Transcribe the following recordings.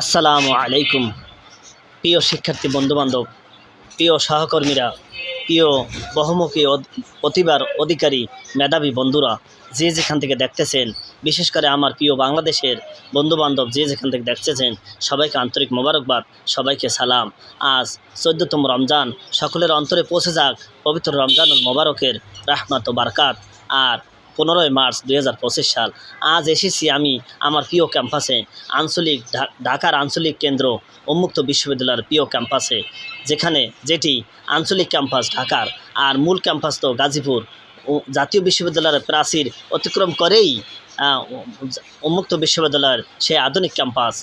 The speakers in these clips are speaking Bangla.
আসসালামু আলাইকুম। প্রিয় শিক্ষার্থী বন্ধুবান্ধব, প্রিয় সহকর্মীরা, প্রিয় বহুমুখী প্রতিভার অধিকারী মেধাবী বন্ধুরা, যে যেখান থেকে দেখতেছেন, বিশেষ করে আমার প্রিয় বাংলাদেশের বন্ধুবান্ধব যে যেখান থেকে দেখতেছেন, সবাইকে আন্তরিক মোবারকবাদ, সবাইকে সালাম। আজ চোদ্দতম রমজান, সকলের অন্তরে পৌঁছে যাক পবিত্র রমজানুল মোবারকের রাহমাত বারকাত। আর পনেরোই মার্চ দুই হাজার পঁচিশ সাল। আজ এসেছি আমি আমার প্রিয় ক্যাম্পাসে, আঞ্চলিক ঢাকার আঞ্চলিক কেন্দ্র, উন্মুক্ত বিশ্ববিদ্যালয়ের প্রিয় ক্যাম্পাসে, যেখানে যেটি আঞ্চলিক ক্যাম্পাস ঢাকার, আর মূল ক্যাম্পাস তো গাজীপুর। জাতীয় বিশ্ববিদ্যালয়ের প্রাচীর অতিক্রম করেই উন্মুক্ত বিশ্ববিদ্যালয়ের সেই আধুনিক ক্যাম্পাস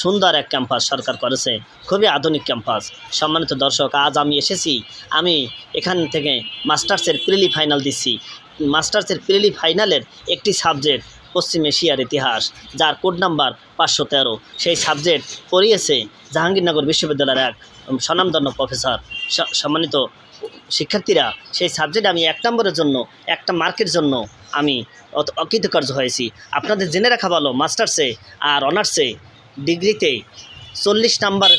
সুন্দর এক ক্যাম্পাস সরকার করেছে, খুবই আধুনিক ক্যাম্পাস। সম্মানিত দর্শক, আজ আমি এসেছি, আমি এখান থেকে মাস্টার্সের প্রিলি ফাইনাল দিচ্ছি। মাস্টার্সের প্রিলি ফাইনালের একটি সাবজেক্ট, পশ্চিম এশিয়ার ইতিহাস, যার কোড নাম্বার পাঁচশো তেরো। সেই সাবজেক্ট পড়িয়েছে জাহাঙ্গীরনগর বিশ্ববিদ্যালয়ের এক স্বনামধন্য প্রফেসর। সম্মানিত শিক্ষার্থীরা, সেই সাবজেক্ট আমি এক নম্বরের জন্য, একটা মার্কের জন্য আমি অকৃতকার্য হয়েছি। আপনাদের জেনে রাখা ভালো, মাস্টার্সে আর অনার্সে ডিগ্রিতে চল্লিশ নাম্বার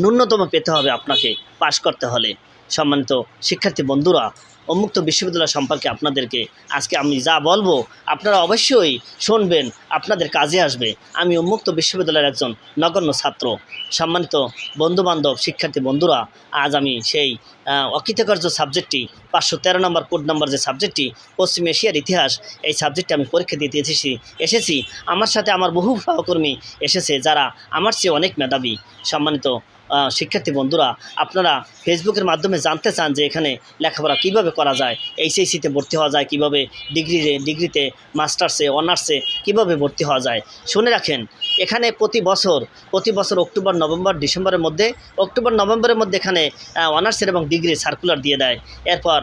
ন্যূনতম পেতে হবে আপনাকে পাশ করতে হলে। সম্মানিত শিক্ষার্থী বন্ধুরা, উন্মুক্ত বিশ্ববিদ্যালয় সম্পর্কে আপনাদেরকে আজকে আমি যা বলব, আপনারা অবশ্যই শুনবেন, আপনাদের কাজে আসবে। আমি উন্মুক্ত বিশ্ববিদ্যালয়ের একজন নগণ্য ছাত্র। সম্মানিত বন্ধুবান্ধব, শিক্ষার্থী বন্ধুরা, আজ আমি সেই অকৃতকার্য সাবজেক্টটি পাঁচশো তেরো নম্বর কোড নম্বর যে সাবজেক্টটি পশ্চিম এশিয়ার ইতিহাস, এই সাবজেক্টে আমি পরীক্ষা দিতে এসেছি এসেছি। আমার সাথে আমার বহু সহকর্মী এসেছে যারা আমার চেয়ে অনেক মেধাবী। সম্মানিত শিক্ষার্থী বন্ধুরা, আপনারা ফেসবুকের মাধ্যমে জানতে চান যে এখানে লেখাপড়া কীভাবে করা যায় এইচএসিতে ভর্তি হওয়া যায় কীভাবে ডিগ্রিতে ডিগ্রিতে, মাস্টার্সে, অনার্সে কীভাবে ভর্তি হওয়া যায়, শুনে রাখেন, এখানে প্রতি বছর প্রতি বছর অক্টোবর, নভেম্বর, ডিসেম্বরের মধ্যে, অক্টোবর, নভেম্বরের মধ্যে এখানে অনার্সের এবং ডিগ্রি সার্কুলার দিয়ে দেয়। এরপর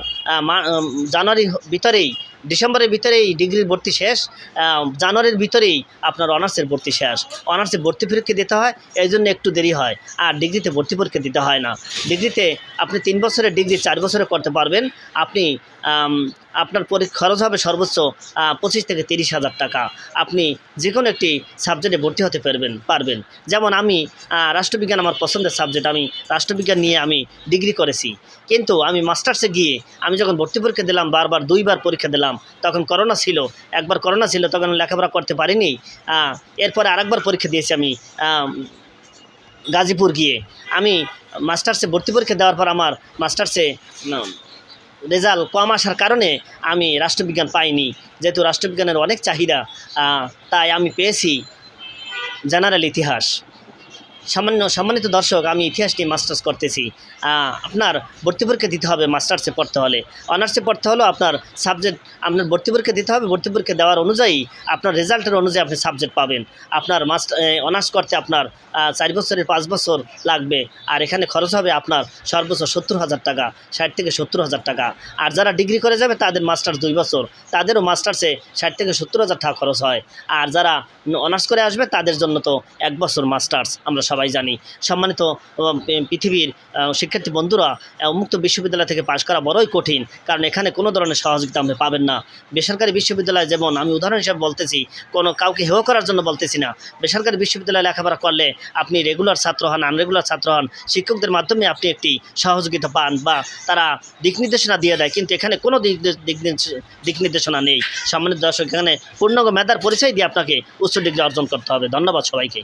জানুয়ারির ভিতরেই ডিসেম্বরের ভিতরেই ডিগ্রির ভর্তি শেষ জানুয়ারির ভিতরেই আপনার অনার্সের ভর্তি শেষ। অনার্সে ভর্তি পরীক্ষা দিতে হয়, এই জন্য একটু দেরি হয়। আর ডিগ্রিতে ভর্তি পরীক্ষা দিতে হয় না। ডিগ্রিতে আপনি তিন বছরের ডিগ্রি, চার বছরে করতে পারবেন। আপনি আপনার খরচ হবে সর্বোচ্চ পঁচিশ থেকে তিরিশ হাজার টাকা। আপনি যে কোনো একটি সাবজেক্টে ভর্তি হতে পারবেন পারবেন। যেমন আমি রাষ্ট্রবিজ্ঞান, আমার পছন্দের সাবজেক্ট, আমি রাষ্ট্রবিজ্ঞান নিয়ে আমি ডিগ্রি করেছি। কিন্তু আমি মাস্টার্সে গিয়ে, আমি যখন ভর্তি পরীক্ষা দিলাম, বারবার দুইবার পরীক্ষা দিলাম তখন করোনা ছিল। একবার করোনা ছিল, তখন লেখাপড়া করতে পারিনি। এরপরে আরেকবার পরীক্ষা দিয়েছি আমি গাজীপুর গিয়ে। আমি মাস্টার্সে ভর্তি পরীক্ষা দেওয়ার পর আমার মাস্টার্সে রেজাল্ট কম আসার কারণে আমি রাষ্ট্রবিজ্ঞান পাইনি। যেহেতু রাষ্ট্রবিজ্ঞানের অনেক চাহিদা তাই আমি পেয়েছি জেনারেল ইতিহাস। সামান্য, সম্মানিত দর্শক, আমি ইতিহাস নিয়ে মাস্টার্স করতেছি। আপনার ভর্তি পরীক্ষা দিতে হবে মাস্টার্সে পড়তে হলে। অনার্সে পড়তে হলেও আপনার সাবজেক্ট, আপনার ভর্তি পরীক্ষা দিতে হবে। ভর্তি পরীক্ষা দেওয়ার অনুযায়ী আপনার রেজাল্টের অনুযায়ী আপনি সাবজেক্ট পাবেন। আপনার মাস্টার অনার্স করতে আপনার চার বছরের পাঁচ বছর লাগবে। আর এখানে খরচ হবে আপনার সর্বোচ্চ সত্তর হাজার টাকা, ষাট থেকে সত্তর হাজার টাকা। আর যারা ডিগ্রি করে যাবে, তাদের মাস্টার্স দুই বছর। তাদেরও মাস্টার্সে ষাট থেকে সত্তর হাজার টাকা খরচ হয়। আর যারা অনার্স করে আসবে, তাদের জন্য তো এক বছর মাস্টার্স আমরা সবাই জানি। সম্মানিত পৃথিবীর শিক্ষার্থী বন্ধুরা উন্মুক্ত বিশ্ববিদ্যালয় থেকে পাশ করা বড়ই কঠিন, কারণ এখানে কোনো ধরনের সহযোগিতা আপনি পাবেন না। বেসরকারি বিশ্ববিদ্যালয় যেমন আমি উদাহরণ হিসাবে বলতেছি, কোনো কাউকে হেয় করার জন্য বলতেছি না। বেসরকারি বিশ্ববিদ্যালয়ে লেখাপড়া করলে আপনি রেগুলার ছাত্র হন আনরেগুলার ছাত্র হন, শিক্ষকদের মাধ্যমে আপনি একটি সহযোগিতা পান বা তারা দিক নির্দেশনা দিয়ে দেয়, কিন্তু এখানে কোনো দিক নির্দেশনা নেই। সম্মানিত দর্শক, এখানে পূর্ণাঙ্গ মেধার পরিচয় দিয়ে আপনাকে উচ্চ ডিগ্রি অর্জন করতে হবে। ধন্যবাদ সবাইকে।